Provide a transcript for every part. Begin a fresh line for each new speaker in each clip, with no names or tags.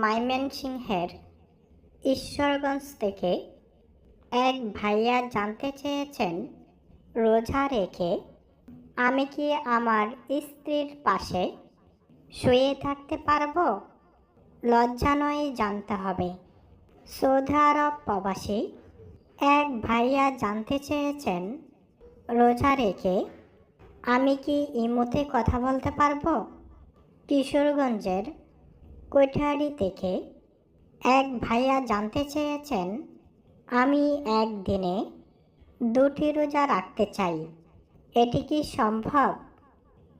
ময়মনসিংহের ঈশ্বরগঞ্জ থেকে এক ভাইয়া জানতে চেয়েছেন, রোজা রেখে আমি কি আমার স্ত্রীর পাশে শুয়ে থাকতে পারব? লজ্জা নয় জানতে হবে। সৌদি আরব প্রবাসী এক ভাইয়া জানতে চেয়েছেন, রোজা রেখে আমি কি ইমোতে কথা বলতে পারব? কিশোরগঞ্জের কৈঠারি থেকে এক ভাইয়া জানতে চেয়েছেন, আমি একদিনে দুটি রোজা রাখতে চাই। এটি কি সম্ভব?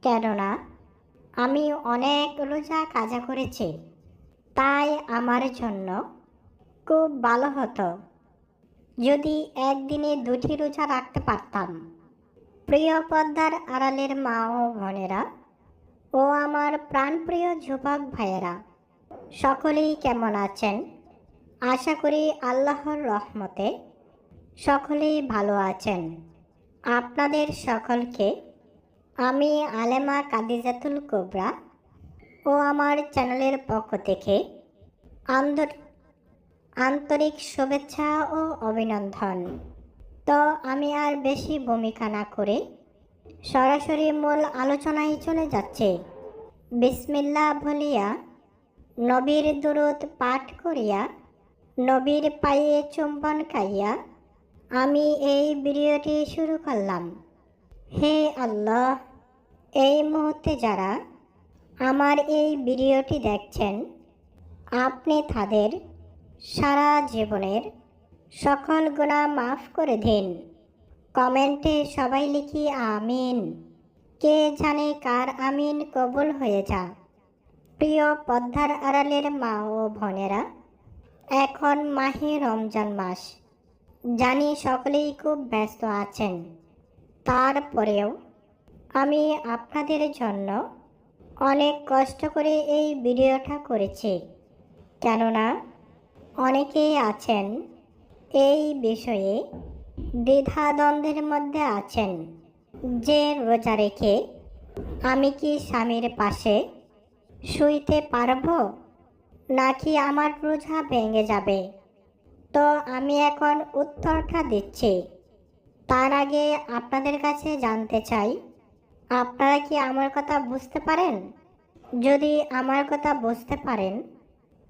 কেননা, আমি অনেক রোজা কাজা করেছি। তাই আমার জন্য খুব ভালো হতো যদি একদিনে দুটি রোজা রাখতে পারতাম। প্রিয় পদ্মার আড়ালের মা ও বোনেরা ও আমার প্রাণপ্রিয় যুবক ভাইয়েরা সকলেই কেমন আছেন? আশা করি আল্লাহর রহমতে সকলেই ভালো আছেন। আপনাদের সকলকে আমি আলেমা কাদিজাতুল কোবরা ও আমার চ্যানেলের পক্ষ থেকে আন্তর আন্তরিক শুভেচ্ছা ও অভিনন্দন। তো আমি আর বেশি ভূমিকা না করে সরাসরি মূল আলোচনায় চলে যাচ্ছে। বিসমিল্লা বলিয়া নবীর দুরুদ পাঠ করিয়া, নবীর পায়ে চুম্বন খাইয়া আমি এই ভিডিওটি শুরু করলাম। হে আল্লাহ, এই মুহূর্তে যারা আমার এই ভিডিওটি দেখছেন, আপনি তাদের সারা জীবনের সকল গুণা মাফ করে দিন। কমেন্টে সবাই লিখি আমিন। কে জানে কার আমিন কবুল হয়ে যা। প্রিয় পদ্মার আড়ালের মা ও বোনেরা, এখন মাহে রমজান মাস। জানি সকলেই খুব ব্যস্ত আছেন। তারপরেও আমি আপনাদের জন্য অনেক কষ্ট করে এই ভিডিওটা করেছি। কেননা অনেকেই আছেন এই বিষয়ে দ্বিধাদ্বন্দ্বের মধ্যে আছেন। যে রোজা রেখে আমি কি স্বামীর পাশে শুইতে পারব? নাকি আমার রোজা ভেঙে যাবে? তো আমি এখন উত্তরটা দিচ্ছি। তার আগে আপনাদের কাছে জানতে চাই, আপনারা কি আমার কথা বুঝতে পারেন? যদি আমার কথা বুঝতে পারেন,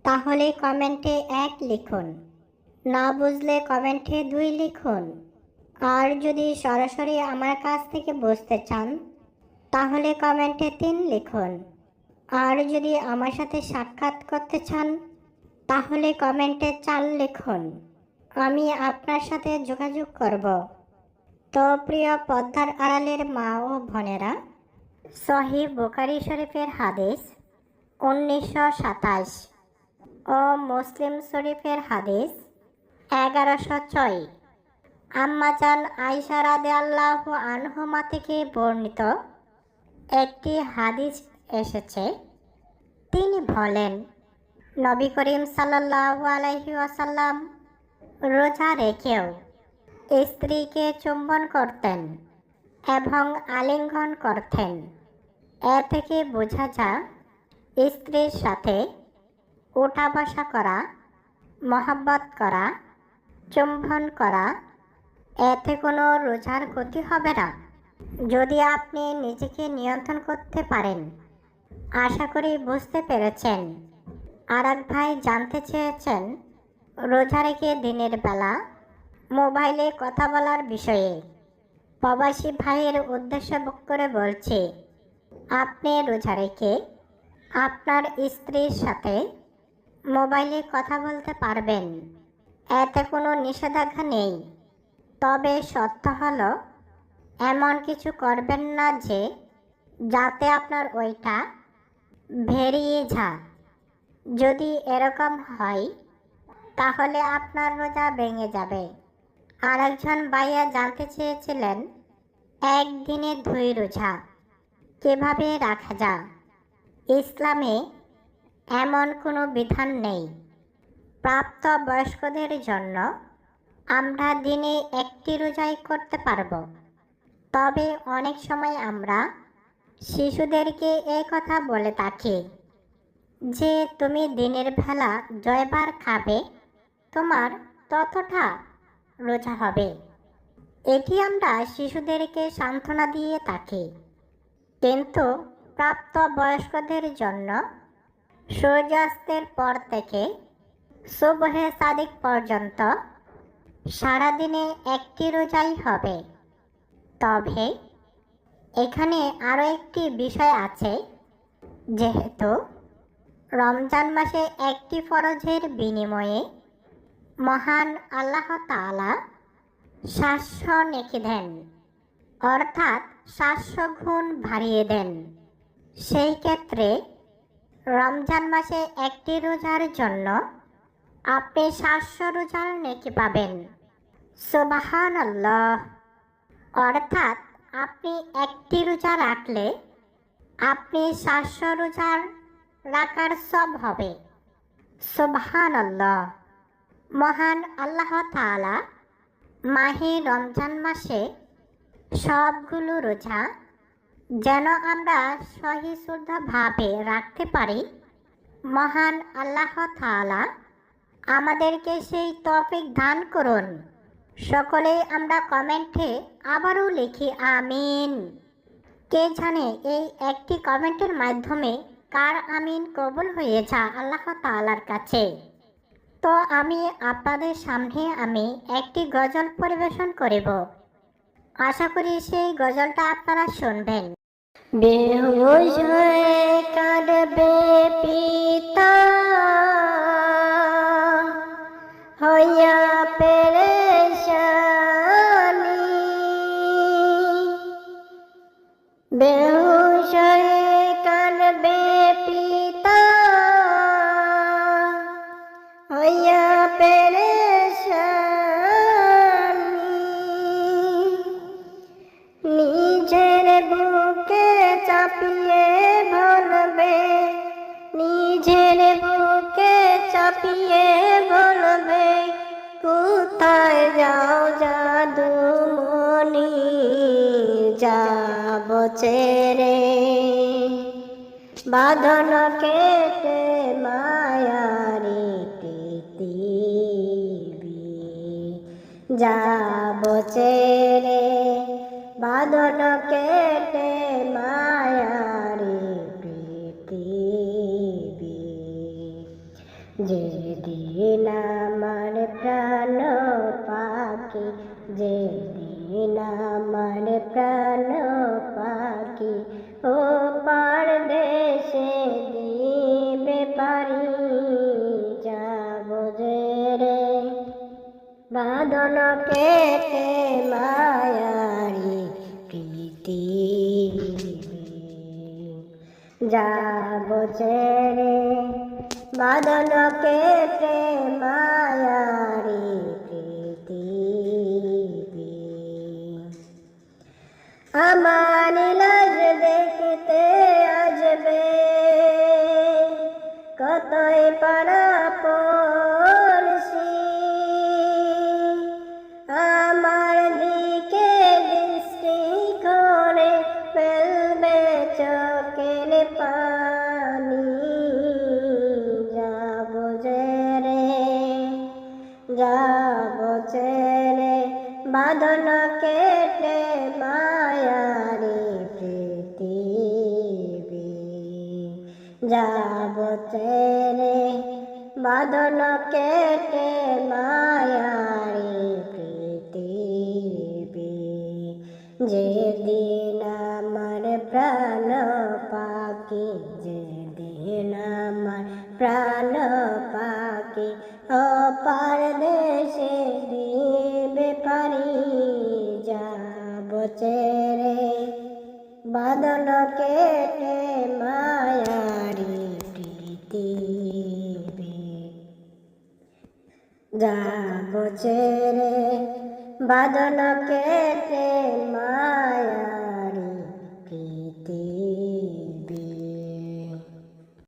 তাহলে কমেন্টে এক লিখুন। না বুঝলে কমেন্টে দুই লিখুন। আর যদি সরাসরি আমার কাছ থেকে বুঝতে চান, তাহলে কমেন্টে তিন লিখুন। আর যদি আমার সাথে সাক্ষাৎ করতে চান, তাহলে কমেন্টে চাল লিখুন। আমি আপনার সাথে যোগাযোগ করব। তো প্রিয় পদ্মার আড়ালের মা ও বোনেরা, সহি বোকারি শরীফের হাদিস উনিশশো সাতাশ ও মুসলিম শরীফের হাদিস এগারোশো ছয়। আম্মাজান আইসা রাদে আল্লাহ আনহমা থেকে বর্ণিত একটি হাদিস এসেছে। তিনি বলেন, নবী করিম সাল্লাল্লাহু আলাইহি ওয়াসাল্লাম রোজা রেখেও স্ত্রীকে চুম্বন করতেন এবং আলিঙ্গন করতেন। এ থেকে বোঝা যা স্ত্রীর সাথে ওঠা বসা করা, মহাব্বত করা, চুম্বন করা, এতে কোনো রোজার ক্ষতি হবে না। যদি আপনি নিজেকে নিয়ন্ত্রণ করতে পারেন আশা করি বুঝতে পেরেছেন। আর এক ভাই জানতে চেয়েছেন, রোজা রেখে দিনের বেলা মোবাইলে কথা বলার বিষয়ে। প্রবাসী ভাইয়ের উদ্দেশ্য বুক করে বলছি, আপনি রোজা রেখে আপনার স্ত্রীর সাথে মোবাইলে কথা বলতে পারবেন। এতে কোনো নিষেধাজ্ঞা নেই। তবে সত্য হলো, এমন কিছু করবেন না যে, যাতে আপনার ওইটা ভেরিয়ে যা। যদি এরকম হয়, তাহলে আপনার রোজা ভেঙে যাবে। আরেকজন ভাইয়া জানতে চেয়েছিলেন একদিনে দুই রোজা কীভাবে রাখা যা ইসলামে এমন কোনো বিধান নেই। প্রাপ্ত বয়স্কদের জন্য আমরা দিনে একটি রোজাই করতে পারব। তবে অনেক সময় আমরা শিশুদেরকে এই কথা বলে থাকি
যে, তুমি দিনের বেলা জয়বার খাবে, তোমার ততটা রোজা হবে। এটি আমরা শিশুদেরকে সান্ত্বনা দিয়ে থাকি। কিন্তু প্রাপ্ত বয়স্কদের জন্য সূর্যাস্তের পর থেকে সুবহে সাদিক পর্যন্ত সারাদিনে একটি রোজাই হবে। তবে এখানে আরও একটি বিষয় আছে, যেহেতু রমজান মাসে একটি ফরজের বিনিময়ে মহান আল্লাহ তাআলা সাতশো নেকি দেন, অর্থাৎ সাতশো গুণ বাড়িয়ে দেন। সেই ক্ষেত্রে রমজান মাসে একটি রোজার জন্য আপনি সাতশো রোজার নেকি পাবেন। সুবাহান অর্থাৎ আপনি একটি রোজা রাখলে আপনি সাতশো রোজার রাখার সব হবে। সুবহান আল্লাহ মহান আল্লাহ তাআলা মাহে রমজান মাসে সবগুলো রোজা যেন আমরা সহিশুদ্ধভাবে রাখতে পারি, মহান আল্লাহ তাআলা আমাদেরকে সেই তফিক দান করুন। সকলে আমরা কমেন্টে আবারও লিখি আমিন। কে জানে এই একটি কমেন্টের মাধ্যমে কার আমিন কবুল হয়েছে আল্লাহ তাআলার কাছে? তো আমি আপনাদের সামনে আমি একটি গজল পরিবেশন করিব। আশা করি সেই গজলটা আপনারা শুনবেন। হয়ে কাঁদবে পিতা যাব ছেড়ে বাঁধন কেটে মায়ারি পৃথিবী যাব ছেড়ে বাঁধন কেটে মায়ারি পৃথিবী যেদিন আমার প্রাণ পাখি, যেদিন যাব ছেড়ে। বাঁধন কেটে মায়ারি পৃথিবী আমার লাজ দেখতে আসবে। কতই পাড়া ছেড়ে বাঁধন কেটে মায়ারি পৃথিবী। যাব ছেড়ে বাঁধন কেটে মায়ারি পৃথিবী। যেদিন আমার প্রাণ পাখি, যেদিন আমার প্রাণ অপার দেশে দিবে পারি যাব ছেড়ে বাদল কেটে মায়ারি পৃথিবী যাব ছেড়ে বাদল কেটে মায়া